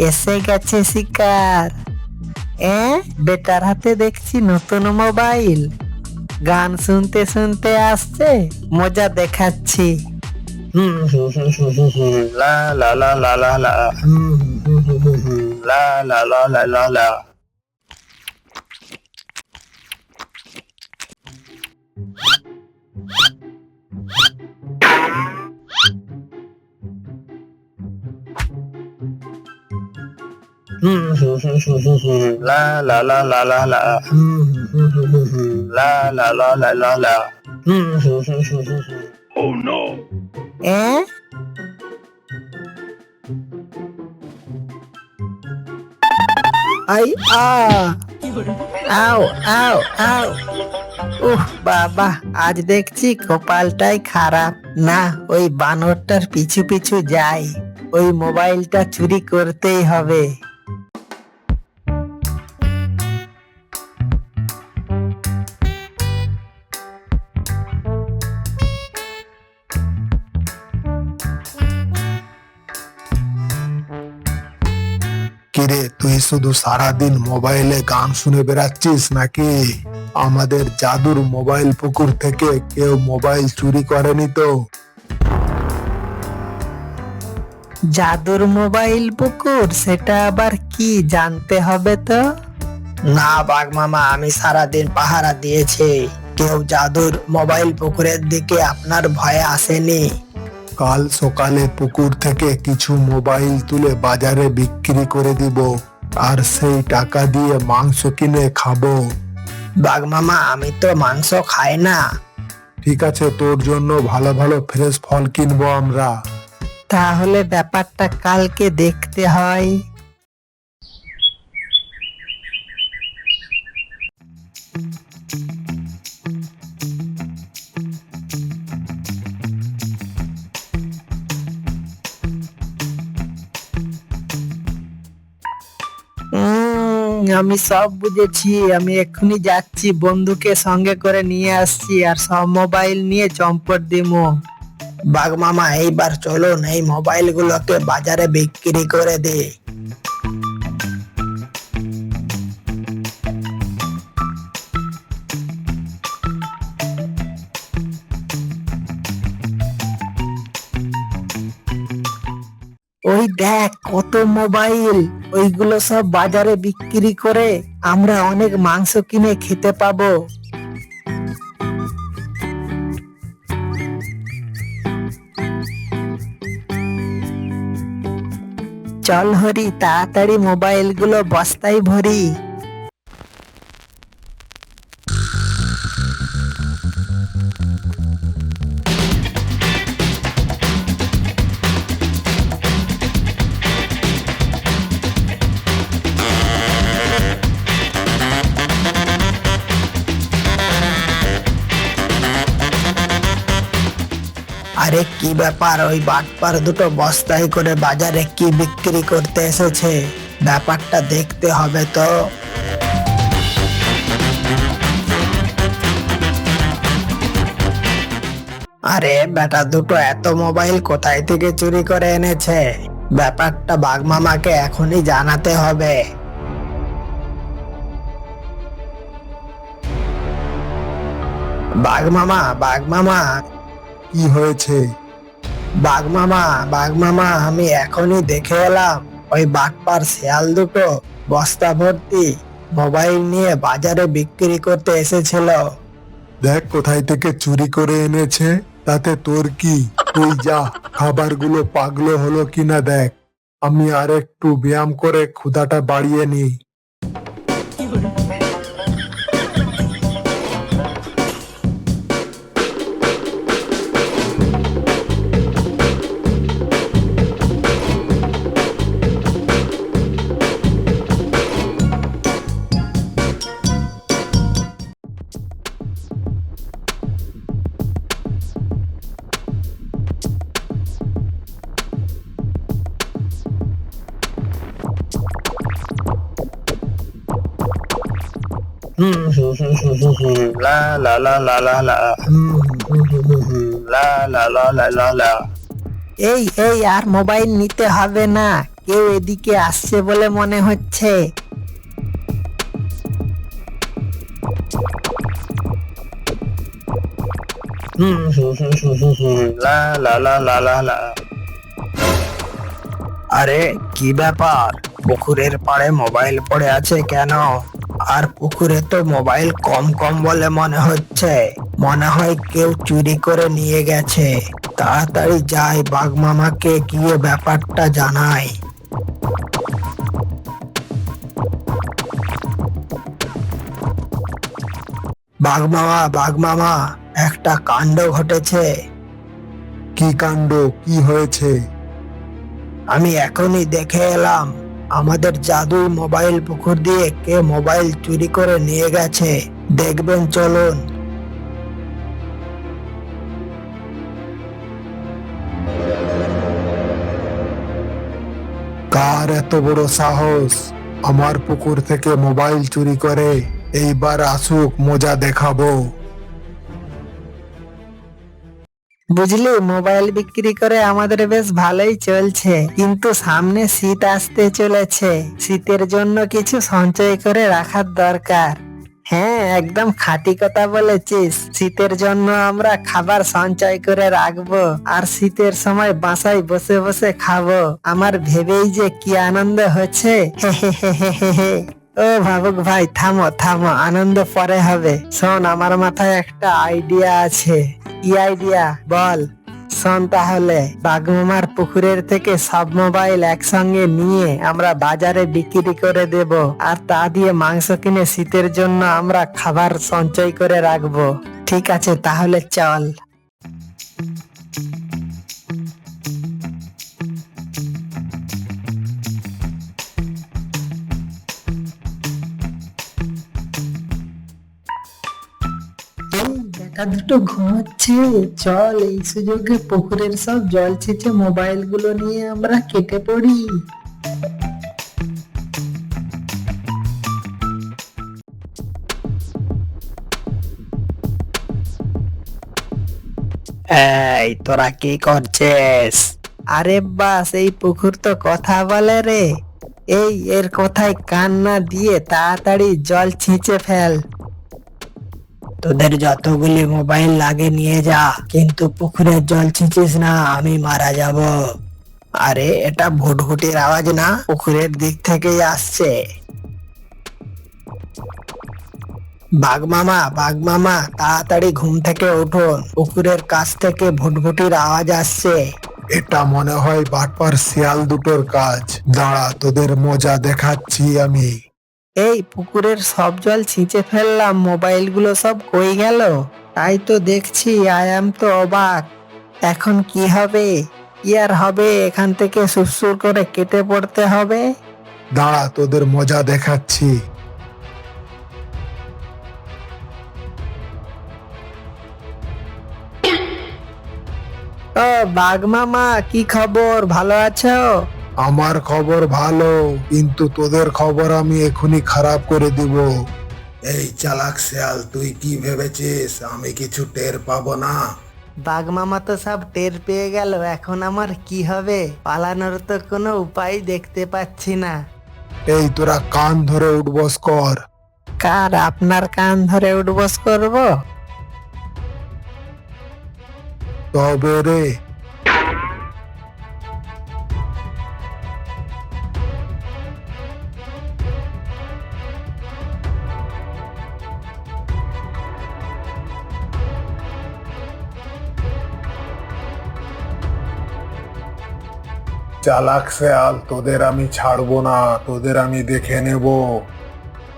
এসে গেছে শিকার এ বেটার হাতে দেখছি নতুন মোবাইল গান শুনতে শুনতে আসছে মজা দেখাচ্ছি লা লা লা লা লা লা লা লা লা লা লা লা হুম হুম হুম হুম হুম হুম, লা লা লা লা লা লা হুম হুম হুম হুম হুম, লা লা লা লা লা হুম হুম এ আই আ আও আও আও উহ বাবা আজ দেখছি কপালটাই খারাপ। না ওই বানরটার পিছু পিছু যাই। ওই মোবাইলটা চুরি করতেই হবে। শুধু সারাদিন মোবাইলে গান শুনে বেড়াচ্ছিস নাকি? আমাদের জাদুর মোবাইল পুকুর থেকে কেউ মোবাইল চুরি করেনি তো? জাদুর মোবাইল পুকুর সেটা আবার কি জানতে হবে তো? না বাঘ মামা আমি সারাদিন পাহারা দিয়েছি। কেউ জাদুর মোবাইল পুকুরের দিকে আপনার ভয়ে আসেনি। কাল সকালে পুকুর থেকে কিছু মোবাইল তুলে বাজারে বিক্রি করে দিব। আর সেই টাকা দিয়ে মাংস কিনে খাব। বাঘ মামা আমি তো মাংস খাই না। ঠিক আছে তোর জন্য ভালো ভালো ফ্রেশ ফল কিনবো আমরা। তাহলে ব্যাপারটা কালকে দেখতে হয়। আমি সব বুঝেছি, আমি এক্ষুনি যাচ্ছি, বন্ধুকে সঙ্গে করে নিয়ে আসছি আর সব মোবাইল নিয়ে চম্পট দিমো। বাঘ মামা, এইবার চলুন এই মোবাইল গুলোকে বাজারে বিক্রি করে দে দেখ কত মোবাইল। ওইগুলো সব বাজারে বিক্রি করে আমরা অনেক মাংস কিনে খেতে পাবো। চল হরি, তাড়াতাড়ি মোবাইলগুলো বস্তায় ভরি। আরে কি ব্যাপার? ওই বাটপার দুটো বস্তায় করে বাজারে কি বিক্রি করতে এসেছে? ব্যাপারটা দেখতে হবে তো। আরে বেটা দুটো এত মোবাইল কোথায় থেকে চুরি করে এনেছে? ব্যাপারটা বাঘ মামাকে এখনই জানাতে হবে। বাঘ মামা বাঘ মামা কি হয়েছে? বাঘ মামা বাঘ মামা, আমি এখনই দেখে এলাম ওই বাঘপার শেয়াল দুটো বস্তা ভর্তি মোবাইল নিয়ে বাজারে বিক্রি করতে এসেছিল। দেখ কোথায় থেকে চুরি করে এনেছে, তাতে তোর কি? তুই যা, খাবারগুলো পাগলো হলো কিনা দেখ। আমি আর একটু ব্যায়াম করে ক্ষুধাটা বাড়িয়ে নিই। লা লা লা লা লা লা হুম হুম হুম হুম হুম, লা লা লা লা লা লা এই এই আর মোবাইল নিতে হবে না। কেউ এদিকে আসছে বলে মনে হচ্ছে। লা লা লা লা লা লা। আরে কি ব্যাপার? পুকুরের পাড়ে মোবাইল পড়ে আছে কেন? আর পুকুরে তো মোবাইল কম কম বলে মনে হচ্ছে। মনে হয় কেউ চুরি করে নিয়ে গেছে। তাড়াতাড়ি যাই বাঘ মামাকে গিয়ে ব্যাপারটা জানাই। বাঘ মামা বাঘ মামা একটা কাণ্ড ঘটেছে। কি কাণ্ড? কি হয়েছে? আমি এখনই দেখে এলাম। আমাদের জাদুই মোবাইল পুকুর দিয়ে কে মোবাইল চুরি করে নিয়ে গেছে। দেখবেন, চলুন। কার এত বড় সাহস? আমার পুকুর থেকে মোবাইল চুরি করে। এইবার আসুক, মজা দেখাবো। বুঝলি? মোবাইল বিক্রি করে আমাদের বেশ ভালোই চলছে। কিন্তু সামনে শীত আসতে চলেছে। শীতের জন্য কিছু সঞ্চয় করে রাখার দরকার। হ্যাঁ একদম খাঁটি কথা বলেছিস। শীতের জন্য আমরা খাবার সঞ্চয় করে রাখব আর শীতের সময় বাসায় বসে বসে খাব। আমার ভেবেই যে কি আনন্দ হচ্ছে। হে হে হে হে হে। ও ভাবুক ভাই, থামো থামো, আনন্দ পরে হবে। শোন, আমার মাথায় একটা আইডিয়া আছে। কি আইডিয়া বল। শোন তাহলে বাগমামার পুকুরের থেকে সব মোবাইল একসঙ্গে নিয়ে আমরা বাজারে বিক্রি করে দেব। আর তা দিয়ে মাংস কিনে শীতের জন্য আমরা খাবার সঞ্চয় করে রাখব। ঠিক আছে, তাহলে চল। দুটো ঘুমাচ্ছে, চল এই সুযোগে পুকুরের সব জল ছেঁচে মোবাইলগুলো নিয়ে আমরা কেটে পড়ি। এই, তোরা কি করছিস? আরে বাস, এই পুকুর তো কথা বলে রে। এই, এর কথায় কান না দিয়ে তাড়াতাড়ি জল ছিঁচে ফেল। তোদের যতগুলি মোবাইল লাগে নিয়ে যা, কিন্তু পুকুরের জল ছিঁচিস না, আমি মারা যাব। আরে, এটা ভুটভুটির আওয়াজ না, পুকুরের দিক থেকেই আসছে। বাঘ মামা বাঘ মামা, তাড়াতাড়ি ঘুম থেকে উঠুন, পুকুরের কাছ থেকে ভুটভুটির আওয়াজ আসছে। এটা মনে হয় বাটপার শিয়াল দুটোর কাজ। দাঁড়া, তোদের মজা দেখাচ্ছি আমি। এই পুকুরের সব জল ছিঁচে ফেললাম মোবাইলগুলো সব কই গেল? তাই তো দেখছি আয়াম তো অবাক। এখন কি হবে? কি আর হবে? এখান থেকে সুরসুর করে কেটে পড়তে হবে? দাঁড়া তোদের মজা দেখাচ্ছি। ও বাঘ মামা কি খবর? ভালো আছো? আমার খবর ভালো কিন্তু তোদের খবর আমি এখনই খারাপ করে দিব। এই চালাক শিয়াল তুই কি ভেবেছিস? আমি কিছু টের পাবো না। বাঘ মামা তো সব টের পেয়ে গেল এখন আমার কি হবে? পালানোর তো কোনো উপায় দেখতে পাচ্ছি না। এই তোরা কান ধরে উঠবস কর। কার? আপনার কান ধরে উঠবস করব? তবে রে চালাক শেয়াল তোদের আমি ছাড়বো না তোদের আমি দেখে নেব।